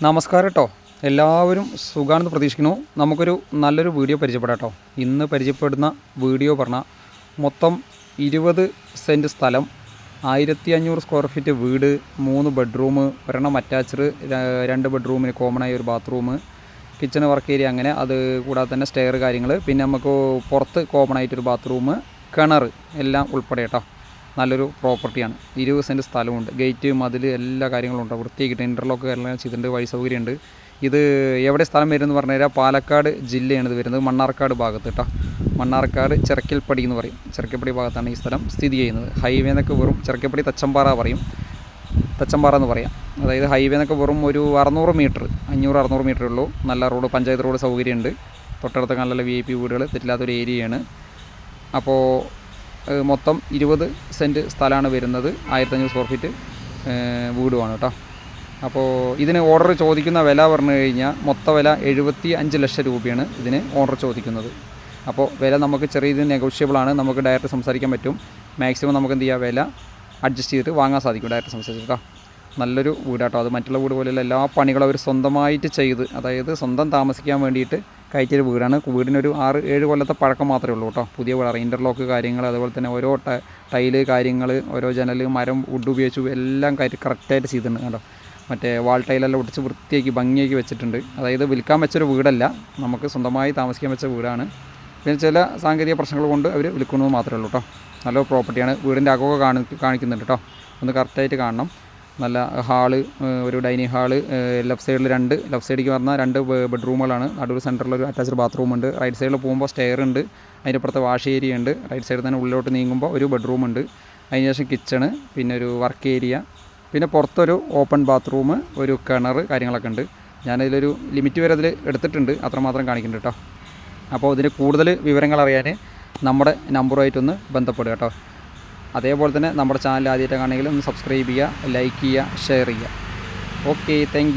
നമസ്കാരം കേട്ടോ എല്ലാവരും സുഖാണെന്ന് പ്രതീക്ഷിക്കുന്നു. നമുക്കൊരു നല്ലൊരു വീഡിയോ പരിചയപ്പെടാം കേട്ടോ ഇന്ന് പരിചയപ്പെടുന്ന വീഡിയോ പറഞ്ഞാൽ മൊത്തം ഇരുപത് സെന്റ് സ്ഥലം ആയിരത്തി അഞ്ഞൂറ് സ്ക്വയർ ഫീറ്റ് വീട് മൂന്ന് ബെഡ്റൂം ഒരെണ്ണം അറ്റാച്ച്ഡ് രണ്ട് ബെഡ്റൂമിന് കോമൺ ആയ ഒരു ബാത്റൂം കിച്ചൺ വർക്ക് ഏരിയ അങ്ങനെ അത് കൂടാതെ തന്നെ സ്റ്റെയർ കാര്യങ്ങൾ പിന്നെ നമുക്ക് പുറത്ത് കോമൺ ആയിട്ടൊരു ബാത്റൂം കിണർ എല്ലാം ഉൾപ്പെടെ കേട്ടോ നല്ലൊരു പ്രോപ്പർട്ടിയാണ്. ഇരുപത് സെന്റ് സ്ഥലമുണ്ട്. ഗേറ്റ് മതിൽ എല്ലാ കാര്യങ്ങളും ഉണ്ട്. വൃത്തിയാക്കിയിട്ട് ഇന്റർലോക്ക് എല്ലാം ചെയ്തിട്ടുണ്ട്. വഴി സൗകര്യമുണ്ട്. ഇത് എവിടെ സ്ഥലം വരുന്നത് പറഞ്ഞു കഴിഞ്ഞാൽ പാലക്കാട് ജില്ലയാണ് ഇത് വരുന്നത്. മണ്ണാർക്കാട് ഭാഗത്ത് കേട്ടോ മണ്ണാർക്കാട് ചെറക്കൽപ്പടി എന്ന് പറയും. ചെറക്കൽപ്പടി ഭാഗത്താണ് ഈ സ്ഥലം സ്ഥിതി ചെയ്യുന്നത്. ഹൈവേ എന്നൊക്കെ വെറും ചെറക്കൽപ്പടി തച്ചമ്പാറ പറയും. തച്ചമ്പാറ എന്ന് പറയാം. അതായത് ഹൈവേ എന്നൊക്കെ വെറും ഒരു അറുന്നൂറ് മീറ്റർ അഞ്ഞൂറ് അറുന്നൂറ് മീറ്റർ ഉള്ളൂ. നല്ല റോഡ് പഞ്ചായത്ത് റോഡ് സൗകര്യമുണ്ട്. തൊട്ടടുത്ത നല്ല വി ഐ പി വീടുകൾ തെറ്റില്ലാത്തൊരു ഏരിയയാണ്. അപ്പോൾ മൊത്തം ഇരുപത് സെന്റ് സ്ഥലമാണ് വരുന്നത്. ആയിരത്തഞ്ഞൂറ് സ്ക്വയർ ഫീറ്റ് വീടുമാണ് കേട്ടോ. അപ്പോൾ ഇതിന് ഓർഡർ ചോദിക്കുന്ന വില പറഞ്ഞു കഴിഞ്ഞാൽ മൊത്ത വില എഴുപത്തി അഞ്ച് ലക്ഷം രൂപയാണ് ഇതിന് ഓർഡർ ചോദിക്കുന്നത്. അപ്പോൾ വില നമുക്ക് ചെറിയ ഇത് നെഗോഷ്യബിളാണ് നമുക്ക് ഡയറക്റ്റ് സംസാരിക്കാൻ പറ്റും. മാക്സിമം നമുക്ക് എന്ത് ചെയ്യാം? വില അഡ്ജസ്റ്റ് ചെയ്തിട്ട് വാങ്ങാൻ സാധിക്കും ഡയറക്റ്റ് സംസാരിച്ചിട്ട് നല്ലൊരു വീടാട്ടോ. അത് മറ്റുള്ള വീട് പോലെയുള്ള എല്ലാ പണികളും അവർ സ്വന്തമായിട്ട് ചെയ്ത് അതായത് സ്വന്തം താമസിക്കാൻ വേണ്ടിയിട്ട് കയറ്റിയൊരു വീടാണ്. വീടിനൊരു ആറ് ഏഴ് കൊല്ലത്തെ പഴക്കം മാത്രമേ ഉള്ളൂ കേട്ടോ. പുതിയ വീടാണ്. ഇന്റർലോക്ക് കാര്യങ്ങൾ അതുപോലെ തന്നെ ഓരോ ടൈൽ കാര്യങ്ങൾ ഓരോ ജനൽ മരം വുഡ് ഉപയോഗിച്ചു എല്ലാം കയറ്റി കറക്റ്റായിട്ട് ചെയ്തിട്ടുണ്ട് കേട്ടോ. മറ്റേ വാൾ ടൈലെല്ലാം ഒട്ടിച്ച് വൃത്തിയാക്കി ഭംഗിയാക്കി വെച്ചിട്ടുണ്ട്. അതായത് വിൽക്കാൻ വെച്ചൊരു വീടല്ല നമുക്ക് സ്വന്തമായി താമസിക്കാൻ വെച്ച വീടാണ്. പിന്നെ ചില സാങ്കേതിക പ്രശ്നങ്ങൾ കൊണ്ട് അവർ വിൽക്കുന്നത് മാത്രമേ ഉള്ളൂ കേട്ടോ. നല്ല പ്രോപ്പർട്ടിയാണ് വീടിന്റെ അകമൊക്കെ കാണി കാണിക്കുന്നുണ്ട് കേട്ടോ. ഒന്ന് കറക്റ്റായിട്ട് കാണണം. നല്ല ഹാൾ ഒരു ഡൈനിങ് ഹാൾ ലെഫ്റ്റ് സൈഡിൽ രണ്ട് ലെഫ്റ്റ് സൈഡിലേക്ക് പറഞ്ഞാൽ രണ്ട് ബെഡ്റൂമുകളാണ്. നടുവിൽ സെന്ററിൽ ഒരു അറ്റാച്ച്ഡ് ബാത്റൂം ഉണ്ട്. റൈറ്റ് സൈഡിൽ പോകുമ്പോൾ സ്റ്റെയർ ഉണ്ട്. അതിന്റെ അപ്പുറത്ത് വാഷ് ഏരിയ ഉണ്ട്. റൈറ്റ് സൈഡിൽ തന്നെ ഉള്ളിലോട്ട് നീങ്ങുമ്പോൾ ഒരു ബെഡ്റൂം ഉണ്ട്. അതിന് ശേഷം കിച്ചണ് പിന്നെ ഒരു വർക്ക് ഏരിയ പിന്നെ പുറത്തൊരു ഓപ്പൺ ബാത്റൂം ഒരു കിണർ കാര്യങ്ങളൊക്കെ ഉണ്ട്. ഞാനതിലൊരു ലിമിറ്റ് വരെ അതിൽ എടുത്തിട്ടുണ്ട്. അത്രമാത്രം കാണിക്കുന്നുണ്ട് കേട്ടോ. അപ്പോൾ ഇതിന് കൂടുതൽ വിവരങ്ങൾ അറിയാൻ നമ്മുടെ നമ്പറുമായിട്ടൊന്ന് ബന്ധപ്പെടുക കേട്ടോ. അതേപോലെ തന്നെ നമ്മുടെ ചാനൽ ആദ്യമായിട്ട് കാണുമെങ്കിൽ ഒന്ന് സബ്സ്ക്രൈബ് ചെയ്യുക ലൈക്ക് ചെയ്യുക. ഷെയർ ചെയ്യുക ഓക്കെ താങ്ക്